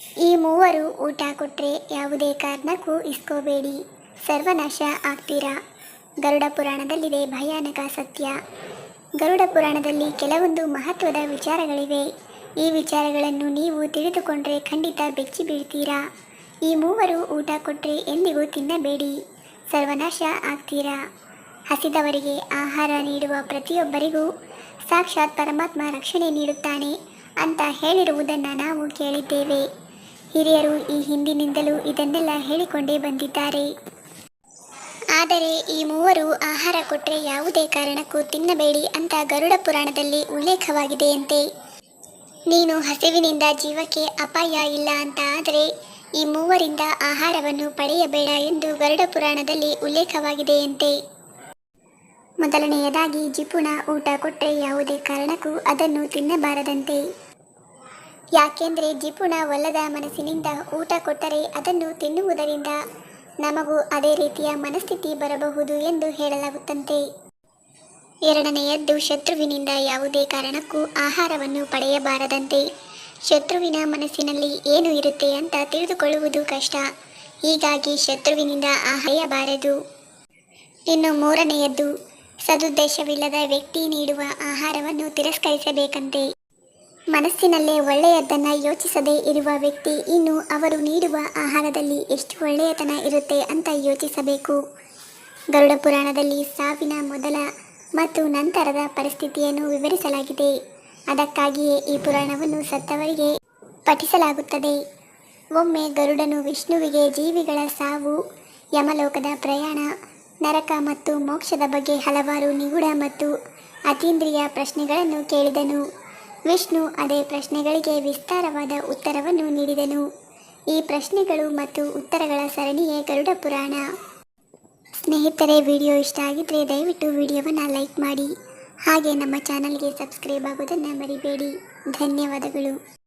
ಈ ಮೂವರು ಊಟ ಕೊಟ್ಟರೆ ಯಾವುದೇ ಕಾರಣಕ್ಕೂ ಇಸ್ಕೋಬೇಡಿ. ಸರ್ವನಾಶ ಆಗ್ತೀರಾ? ಗರುಡ ಪುರಾಣದಲ್ಲಿದೆ ಭಯಾನಕ ಸತ್ಯ. ಗರುಡ ಪುರಾಣದಲ್ಲಿ ಕೆಲವೊಂದು ಮಹತ್ವದ ವಿಚಾರಗಳಿವೆ. ಈ ವಿಚಾರಗಳನ್ನು ನೀವು ತಿಳಿದುಕೊಂಡ್ರೆ ಖಂಡಿತ ಬೆಚ್ಚಿ ಬೀಳ್ತೀರಾ? ಈ ಮೂವರು ಊಟ ಕೊಟ್ಟರೆ ಎಂದಿಗೂ ತಿನ್ನಬೇಡಿ. ಸರ್ವನಾಶ ಆಗ್ತೀರಾ? ಹಸಿದವರಿಗೆ ಆಹಾರ ನೀಡುವ ಪ್ರತಿಯೊಬ್ಬರಿಗೂ ಸಾಕ್ಷಾತ್ ಪರಮಾತ್ಮ ರಕ್ಷಣೆ ನೀಡುತ್ತಾನೆ ಅಂತ ಹೇಳಿರುವುದನ್ನು ನಾವು ಕೇಳಿದ್ದೇವೆ. ಹಿರಿಯರು ಈ ಹಿಂದಿನಿಂದಲೂ ಇದನ್ನೆಲ್ಲ ಹೇಳಿಕೊಂಡೇ ಬಂದಿದ್ದಾರೆ. ಆದರೆ ಈ ಮೂವರು ಆಹಾರ ಕೊಟ್ಟರೆ ಯಾವುದೇ ಕಾರಣಕ್ಕೂ ತಿನ್ನಬೇಡಿ ಅಂತ ಗರುಡ ಪುರಾಣದಲ್ಲಿ ಉಲ್ಲೇಖವಾಗಿದೆಯಂತೆ. ನೀನು ಹಸಿವಿನಿಂದ ಜೀವಕ್ಕೆ ಅಪಾಯ ಇಲ್ಲ ಅಂತ ಆದರೆ ಈ ಮೂವರಿಂದ ಆಹಾರವನ್ನು ಪಡೆಯಬೇಡ ಎಂದು ಗರುಡ ಪುರಾಣದಲ್ಲಿ ಉಲ್ಲೇಖವಾಗಿದೆಯಂತೆ. ಮೊದಲನೆಯದಾಗಿ ಜಿಪುಣ ಊಟ ಕೊಟ್ಟರೆ ಯಾವುದೇ ಕಾರಣಕ್ಕೂ ಅದನ್ನು ತಿನ್ನಬಾರದಂತೆ. ಯಾಕೆಂದರೆ ಜಿಪುಣ ಒಲ್ಲದ ಮನಸ್ಸಿನಿಂದ ಊಟ ಕೊಟ್ಟರೆ ಅದನ್ನು ತಿನ್ನುವುದರಿಂದ ನಮಗೂ ಅದೇ ರೀತಿಯ ಮನಸ್ಥಿತಿ ಬರಬಹುದು ಎಂದು ಹೇಳಲಾಗುತ್ತಂತೆ. ಎರಡನೆಯದ್ದು, ಶತ್ರುವಿನಿಂದ ಯಾವುದೇ ಕಾರಣಕ್ಕೂ ಆಹಾರವನ್ನು ಪಡೆಯಬಾರದಂತೆ. ಶತ್ರುವಿನ ಮನಸ್ಸಿನಲ್ಲಿ ಏನು ಇರುತ್ತೆ ಅಂತ ತಿಳಿದುಕೊಳ್ಳುವುದು ಕಷ್ಟ. ಹೀಗಾಗಿ ಶತ್ರುವಿನಿಂದ ಆಹಾರಬಾರದು ಇನ್ನು ಮೂರನೆಯದ್ದು, ಸದುದ್ದೇಶವಿಲ್ಲದ ವ್ಯಕ್ತಿ ನೀಡುವ ಆಹಾರವನ್ನು ತಿರಸ್ಕರಿಸಬೇಕಂತೆ. ಮನಸ್ಸಿನಲ್ಲೇ ಒಳ್ಳೆಯದನ್ನು ಯೋಚಿಸದೇ ಇರುವ ವ್ಯಕ್ತಿ ಇನ್ನು ಅವರು ನೀಡುವ ಆಹಾರದಲ್ಲಿ ಎಷ್ಟು ಒಳ್ಳೆಯತನ ಇರುತ್ತೆ ಅಂತ ಯೋಚಿಸಬೇಕು. ಗರುಡ ಪುರಾಣದಲ್ಲಿ ಸಾವಿನ ಮೊದಲ ಮತ್ತು ನಂತರದ ಪರಿಸ್ಥಿತಿಯನ್ನು ವಿವರಿಸಲಾಗಿದೆ. ಅದಕ್ಕಾಗಿಯೇ ಈ ಪುರಾಣವನ್ನು ಸತ್ತವರಿಗೆ ಪಠಿಸಲಾಗುತ್ತದೆ. ಒಮ್ಮೆ ಗರುಡನು ವಿಷ್ಣುವಿಗೆ ಜೀವಿಗಳ ಸಾವು, ಯಮಲೋಕದ ಪ್ರಯಾಣ, ನರಕ ಮತ್ತು ಮೋಕ್ಷದ ಬಗ್ಗೆ ಹಲವಾರು ನಿಗೂಢ ಮತ್ತು ಅತೀಂದ್ರಿಯ ಪ್ರಶ್ನೆಗಳನ್ನು ಕೇಳಿದನು. ವಿಷ್ಣು ಅದೇ ಪ್ರಶ್ನೆಗಳಿಗೆ ವಿಸ್ತಾರವಾದ ಉತ್ತರವನ್ನು ನೀಡಿದನು. ಈ ಪ್ರಶ್ನೆಗಳು ಮತ್ತು ಉತ್ತರಗಳ ಸರಣಿಯೇ ಗರುಡ ಪುರಾಣ. ಸ್ನೇಹಿತರೆ, ವಿಡಿಯೋ ಇಷ್ಟ ಆಗಿದ್ದರೆ ದಯವಿಟ್ಟು ವಿಡಿಯೋವನ್ನು ಲೈಕ್ ಮಾಡಿ. ಹಾಗೆ ನಮ್ಮ ಚಾನಲ್ಗೆ ಸಬ್ಸ್ಕ್ರೈಬ್ ಆಗೋದನ್ನು ಮರಿಬೇಡಿ. ಧನ್ಯವಾದಗಳು.